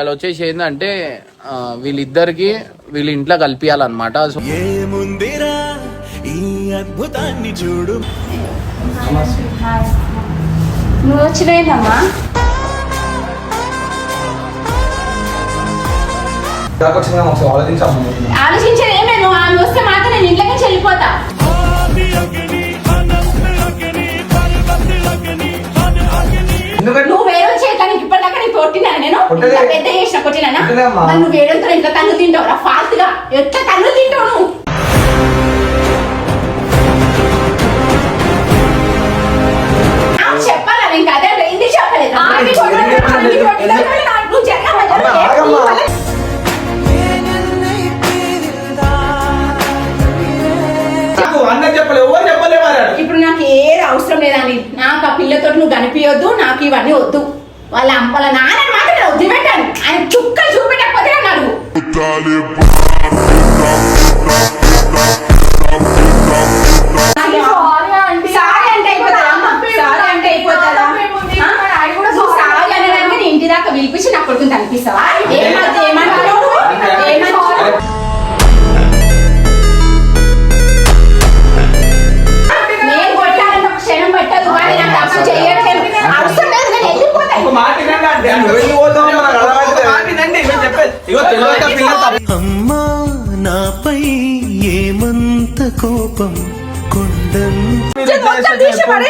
వాళ్ళు వచ్చేసి ఏంటంటే వీళ్ళిద్దరికి వీళ్ళ ఇంట్లో కలిపియాలన్నమాట. సో ఏముందిరా ఈ అద్భుతాన్ని చూడు. నువ్వు వచ్చినాయినమ్మా వచ్చిందా మాకు ఆలోచించి అమ్మ ఆలోచించేది ఏం లేదు ఆమె వస్తే మాత్రం నేను ఇంట్లోకి నుంచి వెళ్ళిపోతా. ఎందుకంటే నువ్వు వేరే చేయటానికి ఇప్పటిదాకా నీకు కొట్టినా నేను. ఇంకా పెద్ద చేసిన కొట్టినా నువ్వు వేరేతో ఇంకా తన్ను తింటావురా ఫాస్ట్గా ఎట్లా తన్ను తింటావు నువ్వు?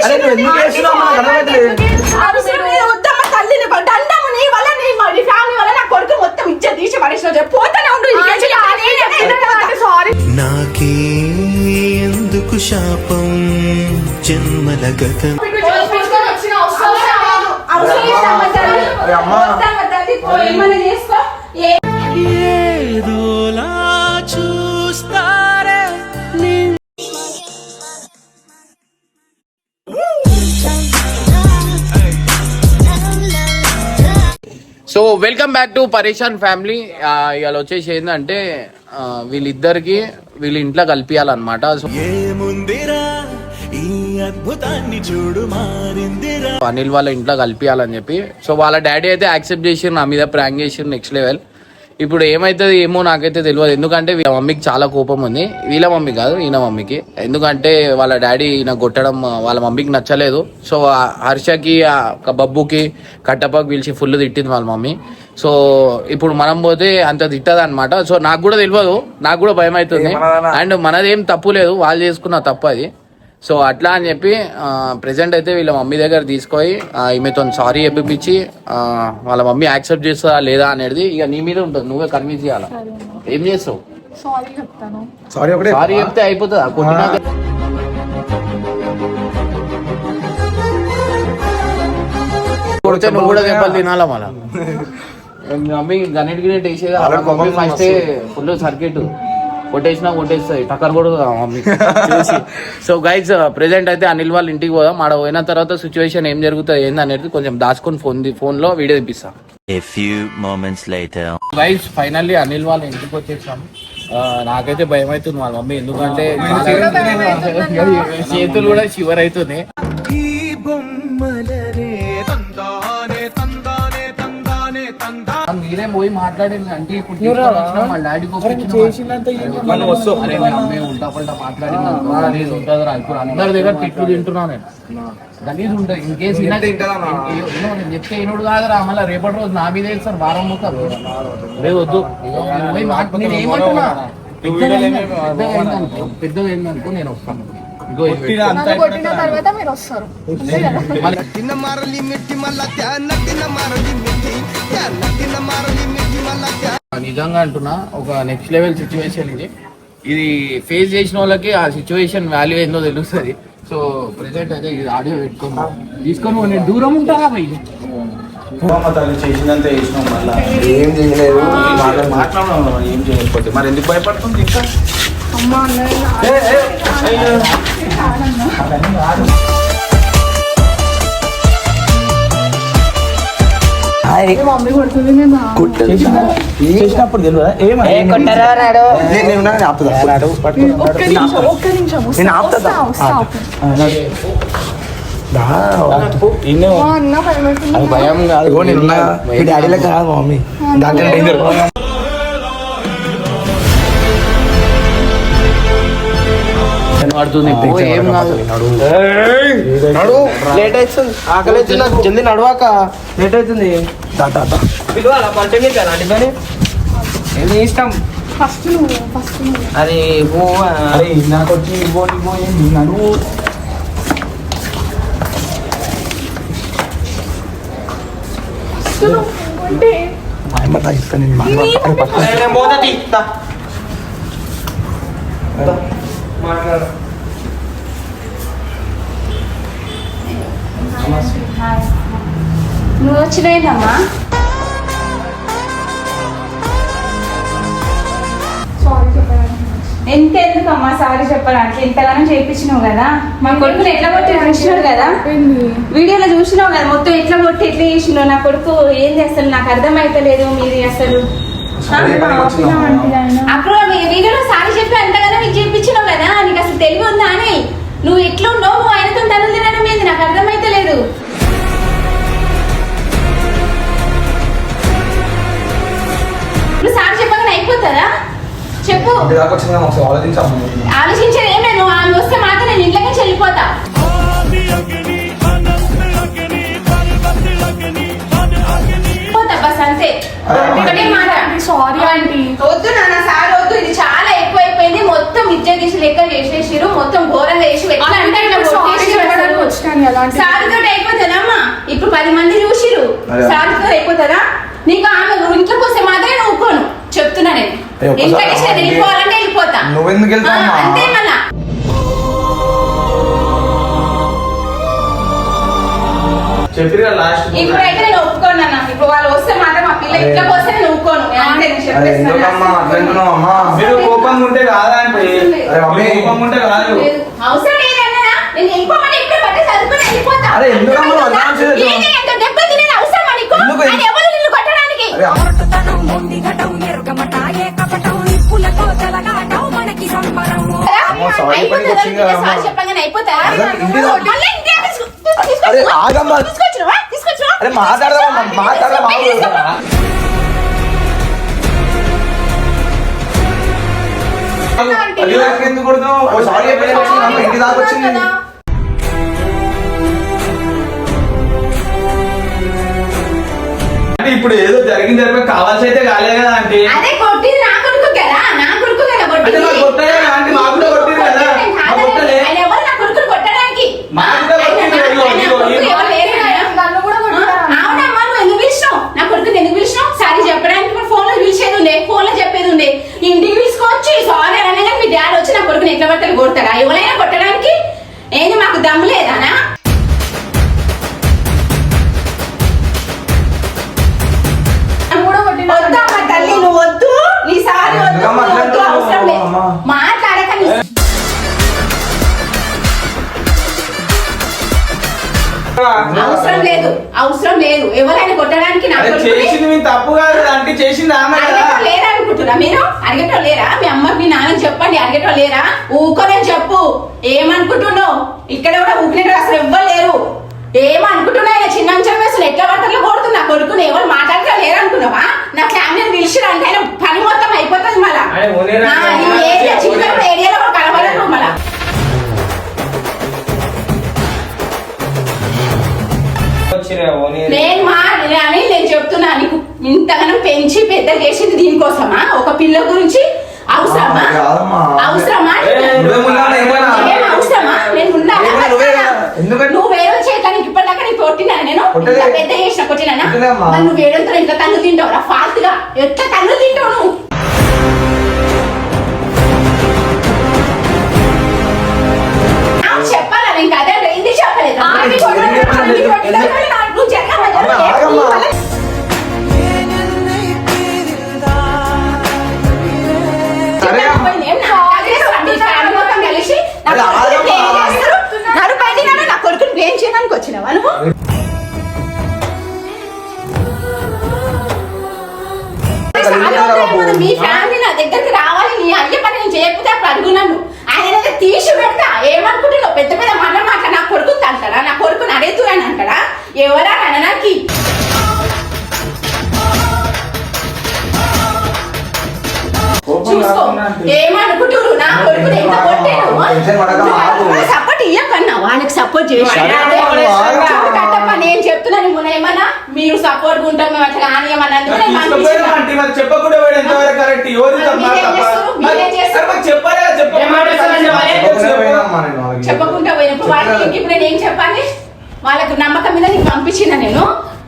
అరే నువ్వు ఎందుకు చేస్తున్నావు? మనకు అర్థమైతే అవసరం లేదు వద్దమ్మ తల్లిని దండము నీ వల్ల నీ నీ ఫ్యామిలీ వల్ల నా కొడుకు మొత్తం ఇచ్చే తీసి పడేసిన చెప్పు పోతానే ఉండు సారీ నాకే ఎందుకు శాపం? జన్మల గతం అరే అమ్మా. Welcome back to Pareshan family ఇవాళ వచ్చేసి ఏంటంటే వీళ్ళిద్దరికి వీళ్ళ ఇంట్లో కలిపియాలన్నమాట. సో ఏముందిరా ఈ అద్భుతాన్ని చూడు మారిందిరా. అనిల్ వాళ్ళ ఇంట్లో కలిపియాలని చెప్పి. సో వాళ్ళ డాడీ అయితే యాక్సెప్ట్ చేసి నా మీద ప్రాంక్ చేసి నెక్స్ట్ లెవెల్. ఇప్పుడు ఏమైతుంది ఏమో నాకైతే తెలియదు ఎందుకంటే వీళ్ళ మమ్మీకి చాలా కోపం ఉంది. వీళ్ళ మమ్మీ కాదు ఈయన మమ్మీకి. ఎందుకంటే వాళ్ళ డాడీ ఈయన కొట్టడం వాళ్ళ మమ్మీకి నచ్చలేదు. సో హర్షకి బబ్బుకి కట్టపకి పిలిచి ఫుల్ తిట్టింది వాళ్ళ మమ్మీ. సో ఇప్పుడు మనం పోతే అంత తిట్టదు అనమాట సో నాకు కూడా తెలియదు నాకు కూడా భయం అవుతుంది? అండ్ మనదేం తప్పు లేదు. వాళ్ళు చేసుకున్న తప్పు అది. సో అట్లా అని చెప్పి ప్రెసెంట్ అయితే వీళ్ళ మమ్మీ దగ్గర తీసుకొని ఆ, ఈమెతో సారీ చెప్పిపించి వాళ్ళ మమ్మీ యాక్సెప్ట్ చేస్తుందా లేదా అనేది ఇక నీ మీద ఉంటుంది. నువ్వే కన్విన్స్ చేయాలి? ఏం చేస్తావు? సారీ చెప్తాను. సారీ ఒకటే. సారీ చెప్తే అయిపోతుందా? కొడితే నువ్వు కూడా దెబ్బలు తినాలా మళ్ళా? మమ్మీ గనెట్ గినెట్ వేసేది ఫస్ట్ ఫుల్ సర్కిట్ కొట్టేసినా కొట్టేస్తుంది టక్కర్ కూడా మమ్మీ? సో గైజ్ ప్రెసెంట్ అయితే అనిల్ వాళ్ళ ఇంటికి పోదాం. ఆడ పోయిన తర్వాత సిచ్యువేషన్ ఏం జరుగుతుంది ఏంది అనేది కొంచెం దాచుకొని ఫోన్ ఫోన్లో వీడియో తెప్పిస్తా A few moments later. Guys finally Anil వాళ్ళ ఇంటికి వచ్చేసాం. ఆ, నాకైతే భయం అవుతుంది వాళ్ళ మమ్మీ. ఎందుకంటే చేతులు కూడా షివర్ అవుతున్నాయి మీరే పోయి మాట్లాడింది అంటే ఇప్పుడు మా పల్టా మాట్లాడింది ఇప్పుడు అందరి దగ్గర తిట్లు తింటున్నా నేను. గలీజ్ ఉంటుంది ఇన్ కేసు? నేను చెప్తే ఈనుడు కాదురా మళ్ళీ రేపటి రోజు నా మీద వేస్తారు వారం మొత్తం లేదు వద్దు. నేను ఏమంటున్నా? పెద్దగా ఏందనుకో, నేను వస్తాను. కొట్టిన తర్వాత మీరు వస్తారు. అంతే కదా? మళ్ళీ తిన్న మారలి మిట్టి మల్ల త్యాన్న తిన్న మారలి మిట్టి త్యాన్న తిన్న మారలి మిట్టి మల్ల నిజంగా అంటున్నా ఒక నెక్స్ట్ లెవెల్ సిచ్యువేషన్ ఇది. ఇది ఫేస్ చేసిన వాళ్ళకి ఆ సిచ్యువేషన్ వాల్యూ ఏందో తెలుస్తుంది. సో ప్రెసెంట్ అయితే ఇది ఆడియో పెట్టుకున్నా తీసుకొని నేను దూరం ఉంటానా పోయి తల్లి చేసినంత చేసినాం మళ్ళా. ఏం చేయలేదు. మాట్లాడడం ఏం చేయకపోతే. మరి ఎందుకు భయపడుతుంది ఇంకా? అమ్మ అన్నయ్య మమ్మీ కొడుతుంది నేను చేసినప్పుడు తెలియదా? ఏమని నేను నేను ఉన్నాను, ఆపుతా. భయం కాదు. నేను ఉన్నా. మీ డాడీ లెక్క కాదు. మమ్మీ. దాంట్లో డేంజర్. ఓ, ఏం కాదు. నడు. లేట్ అవుతుంది. ఆకలి అవుతుంది. నాకు జల్దీ నడవాక. లేట్ అవుతుంది. ఏది ఇష్టం? ఫస్ట్ ఫస్ట్ నువ్వు. అది ఓ అరే నాకు వచ్చి ఇవ్వు ఇవ్వు నడువు అంటే అమ్మ తాగిస్తాను నేను మా అమ్మ. అరే మాట్లాడు నువ్వు వచ్చినాయినమ్మా సారీ చెప్పడానికి ఎంతెందుకమ్మా సారీ చెప్పడానికి? ఇంతగానో చేయించినావు కదా? మా కొడుకుని ఎట్లా కొట్టి చూసినావు కదా? వీడియోలో చూసినావు కదా మొత్తం ఎట్లా కొట్టి ఎట్లా చేసినావు నా కొడుకు ఏంది అసలు? నాకు అర్థమైతలేదు మీది అసలు? అప్పుడు మీ వీడియోలో సారీ చెప్పి అంతగానో మీకు చేయించినావు కదా నీకు అసలు తెలివి ఉందా అని? నువ్వు ఎట్లున్నావు? నువ్వు ఆయనతో తనులు తినడం ఏంది? నాకు అర్థమైతలేదు నువ్వు సారీ చెప్పగానే అయిపోతుందా? చెప్పు. ఆలోచించేది ఏం లేదు ఆమె వస్తే మాత్రం నేను ఇంట్లోకి నుంచి వెళ్ళిపోతా. పోతా బస్ అంతే. ఒకటే మాట. సారీ ఆంటీ వద్దు నాన్న సార్ వద్దు ఇది చాలా విద్య తీసి లెక్క చేసేసిరు మొత్తం ఘోరంగా చేసి ఎట్లా అంటే ఇట్లా సారీ కొట్టేసిరు చెప్పడానికి అసలు. వచ్చినాను ఎలాంటి సార్ తోటి అయిపోతుందమ్మా. ఇప్పుడు పది మంది చూసిరు అదే. సార్ తోటి అయిపోతుందా? నీకు ఆమె ఇంట్లోకి వస్తే మాత్రమే నువ్వు ఊకోను చెప్తున్నా నేను. అమ్మా, వెళ్ళిపోవాలంటే వెళ్ళిపోతా. నువ్వెందుకు అంతే మళ్ళా. చెప్పిరా లాస్ట్ ఇప్పుడైతే నేను ఒప్పుకోను అన్న ఇప్పుడు వాళ్ళు వస్తే మాత్రం ఎందుకమ్మా? అట్లా చెప్పేస్తాను అంటున్నావు అమ్మా మీరు కోపంగా ఉంటే కాదా అంటే అరే మమ్మీ కోపంగా ఉంటే కాదు అరే, ఎందుకమ్మా? అరే సారీ పనికి? వచ్చింది? అరే, ఆగమ్మా. అరే మాట్లాడదామా ఎందుకు కొడుతున్నావు? ఓ సారీ చెప్పేసి వచ్చింది అమ్మ ఇంటి దాకా వచ్చింది. అంటే ఇప్పుడు ఏదో జరిగింది జరిపి కావాల్సి అయితే కాలే కదా అంటే అదే కొట్టింది నా కొడుకు కదా నా కొడుకు కదా అంటే కొట్టింది. నాకు కదా ఆంటీ, మాకు కూడా కొట్టింది కదా. నేను మాకు కాదని- కొట్టలే. ఆయన ఎవరు నా కొడుకుని కొట్టడానికి మాకు కూడా ఆయన- కొట్టింది. ఆయన ఇదిగో, ఇదిగో, కొడుకు ఇదిగో. ఎవరు లేరు కదా? నన్ను కూడా కొట్టారు ఆ, అవునమ్మా నువ్వు ఎందుకు పిలిచినావు నా కొడుకుని ఎందుకు పిలిచినావు సారీ చెప్పడానికి కూడా ఫోన్లో పిలిచేది ఉండే ఫోన్లో చెప్పేది ఉండే వచ్చి సారీ అనగానే మీ డాడీ వచ్చి నా కొడుకుని ఎట్లా పట్టలు కొడతారా ఎవరైనా కొట్టడానికి? ఏంది మాకు దమ్ము లేదానా నువ్వు వేరేంతో ఇట్లా తన్ను తింటావు ఫాస్ట్గా ఎట్లా తన్ను తింటావు నువ్వు? చెప్పాలా? నేను అదే ఇది చెప్పలేదు? నువ్వు ఆగమ్మా. నీ వల్ల సరే అమ్మా. పోయింది. ఏం మీ ఫ్యామిలీ నా దగ్గరికి రావాలి నీ అయ్య పని నేను చేయకపోతే అప్పుడు అడుగు నన్ను. ఆయన తీసి పెడతా. ఏమనుకుంటున్నావు? పెద్ద పెద్ద మాట మాట నా కొడుకుని అంటాడా? నా కొడుకుని అడుగుతూ అని అంటాడా? ఎవరా అనడానికి చూసుకో. ఏమనుకుంటున్నారు? నా కొడుకుని ఎంత ఇయ్యకన్నా వాళ్ళకి సపోర్ట్ చేసి. కట్టప్ప నేను చెప్తున్నాను మొన్న ఏమన్నా మీరు సపోర్ట్ ఉంటాం మేము అట్లా చెప్పకుండా ఎంతవరకు కరెక్ట్ చెప్పు. చెప్పకుండా పోయినప్పుడు వాళ్ళకి ఇప్పుడు నేను ఏం చెప్పాలి వాళ్ళకి నమ్మకం మీద నీకు పంపించిన నేను.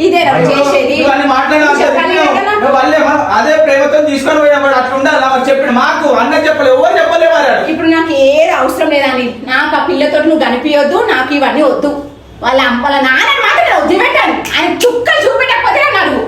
ఇదే చేసేది. అదే ప్రేమతో తీసుకొని పోయినప్పుడు అట్లా ఉండాలి? మాకు చెప్పిన మాకు అన్న చెప్పలేదు ఎవరు చెప్పలే మరి ఆడ. ఇప్పుడు నాకు ఏది అవసరం లేదండి. నాకు ఆ పిల్లతో నువ్వు కనిపించొద్దు నాకు ఇవన్నీ వద్దు. వాళ్ళ వాళ్ళ నాన్న మాట నేను వదిలిపెట్టాను. ఆయన చుక్కలు చూపెట్టకపోతే నన్ను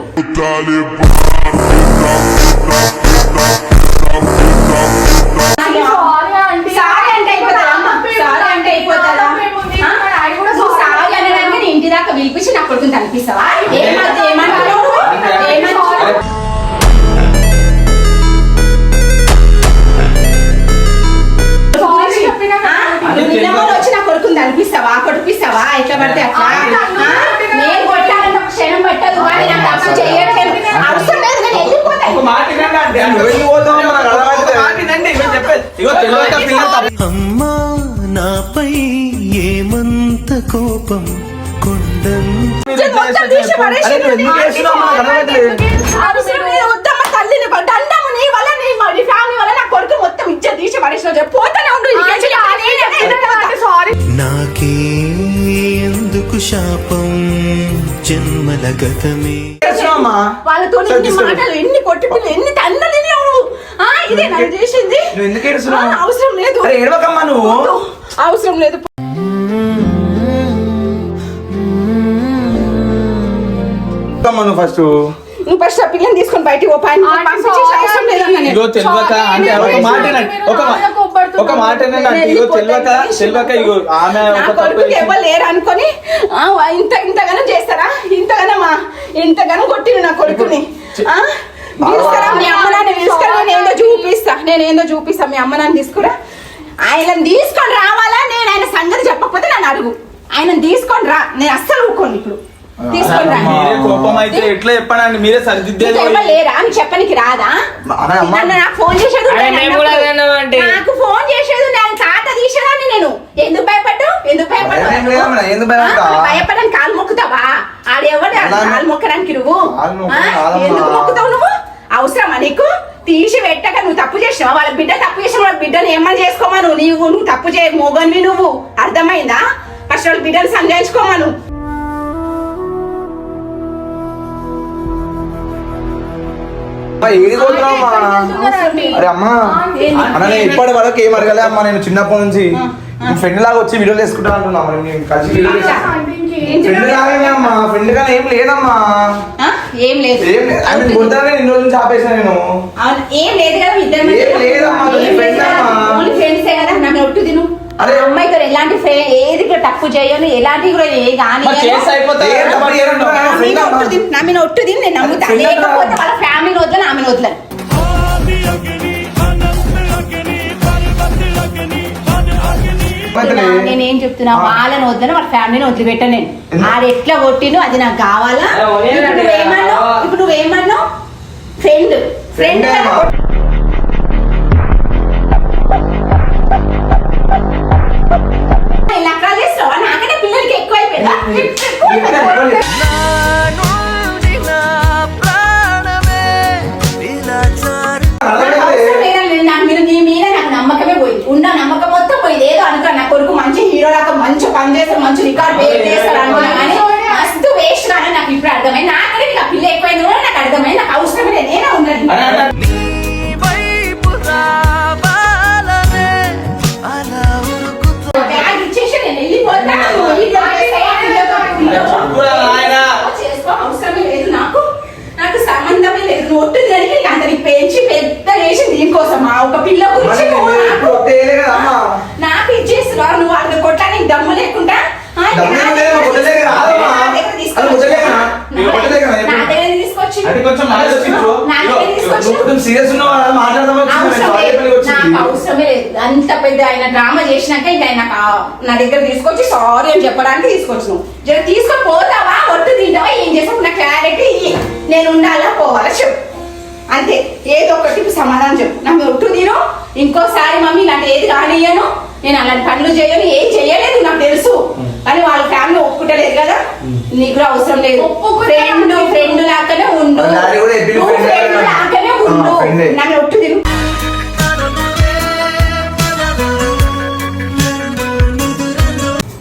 సారీ నాకే ఎందుకు శాపం? జన్మల గతమే? వాళ్ళతో ఎన్ని. మాటలు ఎన్ని కొట్టి పిల్లలు ఎన్ని ఇదే నన్ను చేసింది? అవసరం లేదు. అవసరం లేదు. అమ్మా నువ్వు ఫస్ట్ నువ్వు ఫస్ట్ ఆ పిల్లని తీసుకొని బయటికి ఓ పైన పంపించేసి అవసరం. లేదన్న నేను. ఇగో తెలియక అంటే ఒక మాట వినండి. ఒక నా మా-. ఒక మాట నేను ఇగో వెళ్ళిపోతాను. తెలియక తెలియక ఇగో ఆమె నా ఒక తప్పు కొడుకుకి చేసింది. ఎవరు లేరు అనుకొని ఆ, వా- ఇంత ఇంతగానో చేస్తారా ఇంతగానో ఇంతగానో కొట్టిను నా కొడుకుని ఆ? తీసుకురా మీ అమ్మ నాన్న తీసుకురా నేను ఏందో చూపిస్తా నేను ఏందో చూపిస్తా మీ అమ్మ నాన్న తీసుకురా ఆయనని తీసుకొని రావాలా నేను ఆయన సంగతి చెప్పకపోతే నన్ను అడుగు ఆయనని తీసుకొని రా నేను అస్సలు ఊకోను ఇప్పుడు మీరే కోపం అయితే ఎట్లా చెప్పండి మీరే సరిదిద్దేది నీకు లేరా అని చెప్పనికి రాదా. నన్ను నాకు ఫోన్ చేసేది. నాకు ఫోన్ చేసేది ఆయన తాత తీసేదాన్ని నేను. ఎందుకు భయపడ్డు ఎందుకు భయపడ్డు? ఎందుకు భయపడని కాలు మొక్కుతావా? ఆడెవడు కాలు మొక్కడానికి నువ్వు. ఎందుకు మొక్కుతావు నువ్వు? అవసరమా నీకు? తీసి పెట్టక నువ్వు తప్పు చేసినావా? వాళ్ళ బిడ్డ తప్పు చేసిన వాళ్ళ బిడ్డను ఏమని చేసుకోమను? నీవు నువ్వు తప్పు చేయ మోగన్వి నువ్వు. అర్థమైందా? ఫస్ట్ వాళ్ళ బిడ్డను సంజాయించుకోమను. అమ్మా, ఏది పోతున్నావమ్మా అరే అమ్మా అన్న నేను ఇప్పటి వరకు ఏం అడగలే అమ్మా నేను చిన్నప్పటి నుంచి. ఫ్రెండ్ లాగా వచ్చి వీడియోలు వేసుకుంటా అంటున్నా మరి నేను కలిసి వీడియోలు ఫ్రెండ్ లాగానే అమ్మా ఫ్రెండ్ గానే ఏం లేదమ్మా? ఏం లేదు. ఏం లేదు. ఇన్ని రోజులు నుంచి ఆపేసిన నేను. ఏం లేదు కదా ఇద్దరి? ఏం లేదమ్మా, అమ్మా. ఫ్రెండ్సే కదా నన్ను ఒట్టు తిను. అరే. అరే అమ్మాయితో ఎలాంటి ఫ్రె- ఏది కూడా తప్పు చేయను ఎలాంటి కూడా ఏ కానీ నా friend మీద అమ్మా. ఒట్టు తిను, నా మీద ఒట్టు తిని నేను నమ్ముతా. లేకపోతే వాళ్ళ ఫ్యామిలీని వదలను ఆమెను వదలను నేనేం చెప్తున్నా. వాళ్ళని వద్దని వాళ్ళ ఫ్యామిలీని వదిలిపెట్టాను నేను? ఆడు ఎట్లా కొట్టిను అది నాకు కావాలా ఇప్పుడు నువ్వేమన్నావు. ఇప్పుడు నువ్వేమన్నావు ఫ్రెండ్ ఫ్రెండ్ చేస్తావా? నాకంటే పిల్లలకి ఎక్కువైపోయిందా? అవసరం. నా నీ ఉన్న నమ్మకం మొత్తం పోయింది. ఏదో అనుకో నా కొడుకు మంచి హీరో లాగా మంచి పని చేస్తాడు మంచి రికార్డ్ వేరు చేస్తాడు అనుకున్నా కానీ మస్తు వేస్ట్ నాకు ఇప్పుడు అర్థమైంది. నాకంటే నీకు ఆ పిల్ల ఎక్కువైంది కూడా నాకు అర్థమైంది. నాకు అవసరమే లేదు. నేనే ఉన్నది అది కొంచెం. నా తీసుకొచ్చి కొంచెం సీరియస్ ఉన్నావు? మాట్లాడదాం. నాకు నాకు అవసరమే లేదు. అంత పెద్ద ఆయన డ్రామా చేసినాక ఇంకా ఆయన నాకు నా దగ్గర తీసుకొచ్చి సారీ అని చెప్పడానికి తీసుకొచ్చినావు. జర తీసుకొని పోతావా? ఒట్టు తింటావా? ఏం చేసావు నా క్లారిటీ. నేను ఉండాలా? పోవాలా? చెప్పు. అంతే. ఏదో ఒకటి సమాధానం చెప్పు. నాకు ఒట్టు తిను. ఇంకోసారి మమ్మీ ఇలాంటి ఏది కానియ్యను నేను అలాంటి పనులు చేయను. ఏం చేయలేదు నాకు తెలుసు. కానీ వాళ్ళ ఫ్యామిలీ ఒప్పుకుంటలేదు కదా. నీకు కూడా అవసరం లేదు. ఫ్రెండ్ ఫ్రెండ్ లాగానే ఉండు. ఫ్రెండ్ లాగానే. ఉండు. నన్ను ఒట్టు తిను.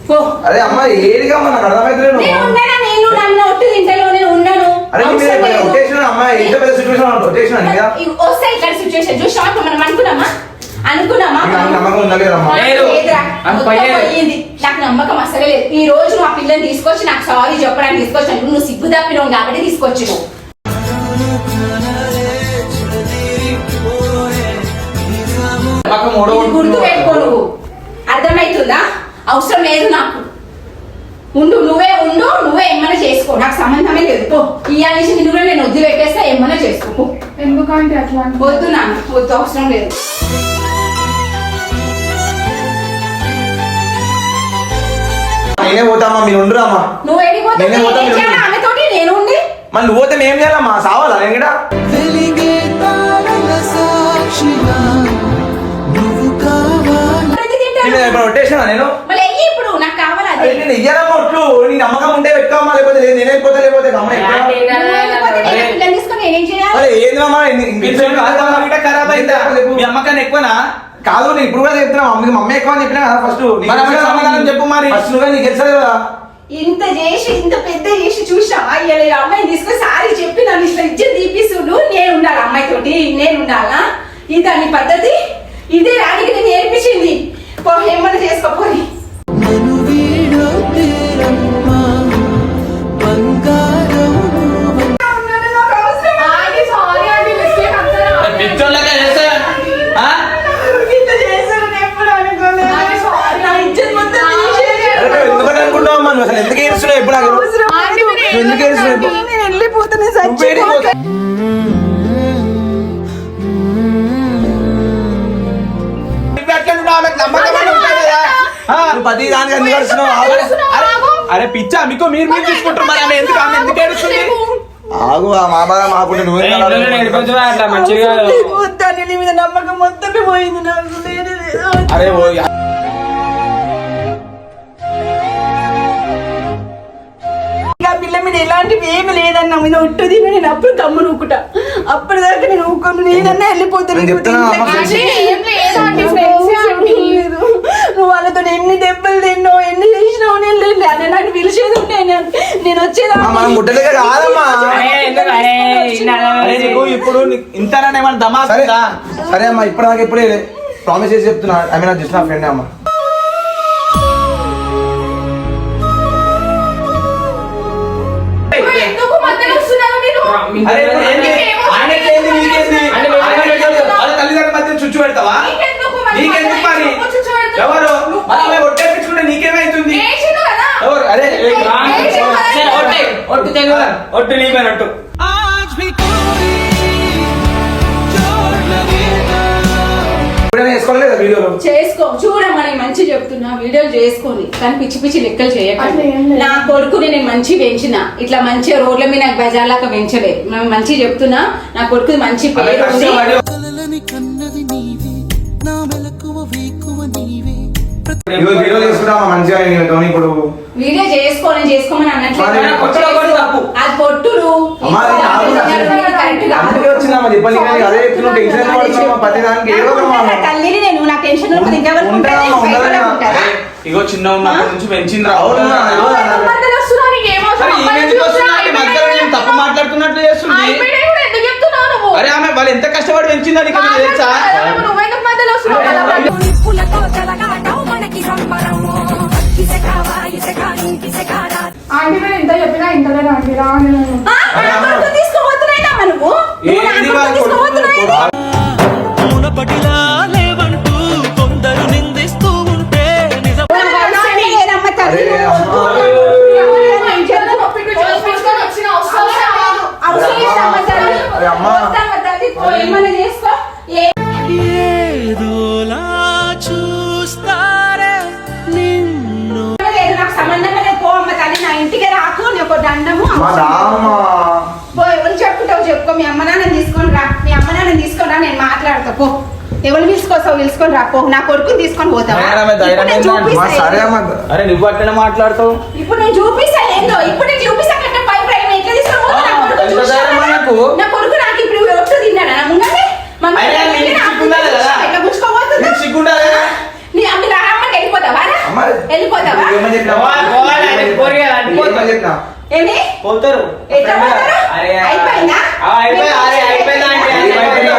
పో. అరే అమ్మ ఏడిగా అమ్మ నాకు అర్థమైతలేదు నేను ఉన్నానా? నేను నన్ను ఒట్టు తింటలో నేను ఉన్నాను. అరే అమ్మ? ఎంత పెద్ద ఇ- వస్తాయి ఇక్కడ సిచ్యువేషన్ చూసినావా ఇప్పుడు మనం అనుకున్నామా అనుకున్నామా? నీకు నాకు నమ్మకం ఉందా లేదమ్మా? లేదు. లేదురా. అది మొత్తం పోయేది. పోయింది. నాకు నమ్మకం అసలే లేదు. ఈ రోజు నువ్వు ఆ పిల్లని తీసుకొచ్చి నాకు సారీ చెప్పడానికి తీసుకొచ్చాను. నువ్వు సిగ్గు తప్పినావు కాబట్టి తీసుకొచ్చి ఇది గుర్తు పెట్టుకో నువ్వు. అర్థమవుతుందా అవసరం లేదు నాకు. ఉండు నువ్వే ఉండు నువ్వే ఏమన్నా చేసుకో. నాకు సంబంధమే లేదు. పో. ఇవాళ నుంచి నిన్ను కూడా నేను వద్దు పెట్టేస్తా ఏమన్నా చేసుకో. ఎందుకంటే అట్లా? వద్దు నాన్న వద్దు అవసరం లేదు. నేనే పోతామా? మీరు ఉండరు అమ్మా నువ్వు నేనే పోతా, నేనేం మీరు నేను మళ్ళీ నువ్వు పోతే మేము చేయాలమ్మా సావాలా నేను కూడా. నేను ఇప్పుడు రొటేషన్ నేను? మళ్ళీ వెయ్యి ఇప్పుడు నాకు కావాలి అరే అదే నేను ఇయ్యాలమ్మా ఒట్లు. నీ నమ్మకం ఉంటే పెట్టుకోమా లేకపోతే లేదు నేను లేకపోతే అరే. ఏంది ఖరాబ్ అయిందా? మీ అమ్మకన్నా ఎక్కువనా? కాదు నేను ఇప్పుడు కూడా చెప్తున్నా మమ్మీ మమ్మీ ఎక్కువ అని చెప్పినా కదా ఫస్ట్ సమాధానం చెప్పు మరి. ఫస్ట్ నువ్వే నీకు తెలుసా కదా. ఇంత చేసి ఇంత పెద్ద చేసి ఇలా ఈ అమ్మాయిని తీసుకొని సారీ చెప్పి నన్ను ఇట్లా ఇచ్చి తీపిస్తుడు. నేను ఉండాలి అమ్మాయితోటి నేను ఉండాలా? ఇదా నీ పద్ధతి? ఇదే రానికి నేను నేర్పించింది. పో ఏమన్నా చేసుకోపోయి ప్రతి దానికి ఎందుకు ఏడుస్తున్నావు ఆగు. అరే పిచ్చా మీకు మీరు మీరు తీసుకుంటారు మరి ఆమె ఎందుకు ఆమె ఎందుకు ఏడుస్తుంది? ఆగు ఆ మా బాధ మాకుంటే నువ్వు అట్లా మంచిగా వద్దని నీ మీద నమ్మకం మొత్తమే పోయింది నాకు లేనే లేదు? అరే ఓ ఇంకా పిల్ల మీద ఎలాంటివి ఏమి లేదన్న మీద ఒట్టుది నేను అప్పుడు తమ్ముడు ఊకుట అప్పుడు దాకా నేను ఊకోను నేనన్నా వెళ్ళిపోతాను నువ్వు వాళ్ళతో ఎన్ని దెబ్బలు తిన్నావు ఎన్ని చేసినావు నేను లేదు అదే నాకు పిలిచేది ఉంటే నేను. నేను వచ్చేదా మనం ఇప్పుడు నీకు ఇంతనన్నా ఏమన్నా సరే అమ్మా ఇప్పుడు నాకు ఎప్పుడే ప్రామిస్ చేసి చెప్తున్నా. ఐ మీన్ జస్ట్ నా ఫ్రెండ్ అమ్మా. ఇప్పుడు తల్లిదండ్రుల మధ్య చుచ్చు పెడతావా నీకెందుకు మరి? ఎవరు మరి ఆమె ఒట్టేపించుకుంటే నీకేమైతుంది వేసిండు కదా ఎవరు అరే ఏ, రా. వేసిండు కదా. సరే, ఒట్టే. ఒట్టు నీపైనట్టు. వేసుకోలేదు వీడియోలో చేసుకో. చూడమని మంచి చెప్తున్నా. వీడియోలు చేసుకోని కానీ పిచ్చి పిచ్చి లెక్కలు చేయకండి. నా కొడుకుని నేను మంచి పెంచిన. ఇట్లా మంచిగా రోడ్ల మీద నాకు బజార్లాగా పెంచలేదు నేను మంచి చెప్తున్నా నా కొడుకు మంచి పేరు వీడియో చేసుకుంటామా మంచిగా? ఇప్పుడు. వీడియో చేసుకో నేను చేసుకోమని అన్నట్లేదు. మా- తల్లిని నేను నా టెన్షన్? ఇగో చిన్న ఉన్నప్పటి నుంచి పెంచింది తప్పు మాట్లాడుతున్నట్లు చేస్తుంది. అయిపోయినా కూడా ఎందుకు చెప్తున్నావు నువ్వు? అరే ఆమె వాళ్ళు ఎంత కష్టపడి పెంచిందో నీకు ఏమైనా తెలుసా? ఇంత చెప్పినా ఇంతలేదు ఆంటీ రా అని నేను ఆ, నా కొడుకుని తీసుకోబోతున్నాయినా నువ్వు? నా ఎవరు పిలుచుకొస్తావు పిలుచుకొని రా పో నా కొడుకుని తీసుకొని పోతావా మేడమే ధైర్యం ఇప్పుడు నేను ఏంటండి? అమ్మా, చూపిస్తా సరే అమ్మా అరే నువ్వు అట్లనే మాట్లాడతావు ఇప్పుడు నేను చూపిస్తా ఏందో ఇప్పుడు నేను చూపిస్తా కంటే పై ప్రేమ ఎట్లా తీసుకొని పోతా? నా ఆ, కొడుకు ఎంత చూసినా ధైర్యం కదా? మనకు? నా కొడుకు నాకు ఇప్పుడు తిన్నాడా నా ముంగటే మమ్మీ అయినా నాకు నీకు నాకు సిగ్గుండాలి కదా? ఎట్లా గుంజుకోబోతుందో? నీకు సిగ్గుండాలి కదా? నీ అమ్మ నా అమ్మకి వెళ్ళిపోతావా రా? అమ్మా వెళ్ళిపోతావా ఏమని చెప్పినా పోవాలి, పోవాలి, ఆయన కోరిక అది పోతుంది. ఏమని చెప్పినా ఏమి పోతారు ఎట్లా పోతారు? అరే, ఆ, అయిపోయిందా? ఆ, అయిపోయి- అరే, అయిపోయిందా అంటే అయిపోయిందా?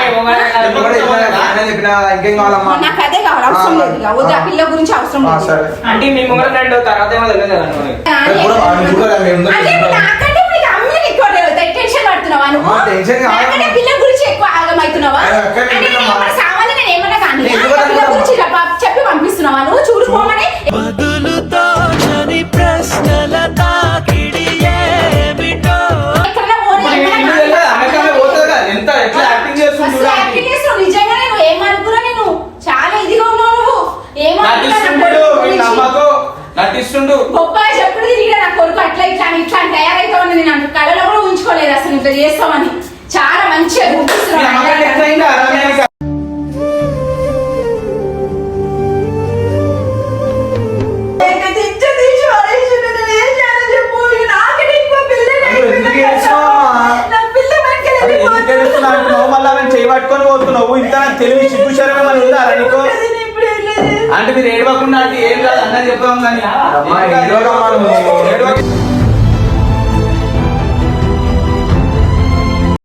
అయిపోయిందా? చెప్పినా, ఇంకేం కావాలమ్మా నాకు అదే కావాలి అవసరం లేదు ఇక. వద్దు ఆ పిల్ల గురించి అవసరం లేదు సరే అంటే మీ ముంగట రెండు తర్వాత ఏమో తెలియదు కదా మనకి. రేపు కూడా ఆమె చూడాలి, ఆమె ఉందో అంటే ఇప్పుడు చూడాలి. నాకంటే ఇప్పుడు ఇక అమ్మకి ఎక్కువ తెలుగుతాయి. టెన్షన్ పడుతున్నావా నువ్వు? అమ్మా, టెన్షన్ కాదు. నాకంటే పిల్ల గురించి ఎక్కువ ఆగమవుతున్నావా? అరే, అక్కడ అంటే నేను నిజమమ్మా. ఏమన్నా సామాన్లు నేను ఏమన్నా కానీ నేను ఆ ఎందుకు పిల్ల అనుకున్నామ్మా? గురించి ఇలా పా- చెప్పి పంపిస్తున్నావా నువ్వు చూడుకోమని నటిస్తుండు గొప్పగా చెప్పుడు తిరిగి నా కొడుకు అట్లా ఇట్లా అని ఇట్లా తయారైతావని నేను అంత కళలో కూడా ఉంచుకోలేదు అసలు ఇట్లా చేస్తామని చాలా మంచిగా మీ చూపిస్తున్నావు అమ్మగారు ఎట్లయిందా? రమ్యానికి నాకైతే ఇచ్చ తీసి పడేసిండు. నేను ఏం చేయాలో చెప్పు. ఇక నాకంటే ఎక్కువ పిల్లలు అయ్యో, ఎందుకు ఏడుస్తున్నావమ్మా? నా పిల్ల వెనకాల అరే, ఎందుకు వెళ్ళిపోతుంది. ఏడుస్తున్నావు అంటున్నావు? మళ్ళా ఆమెను చేయి పట్టుకొని పోతున్నావు ఇంత తెలివి సిగ్గు శరం ఏమైనా ఉందా రా నీకు అంటే మీరు ఏడవకుండా అంటే ఏం కాదు అన్నది చెప్పాం కానీ.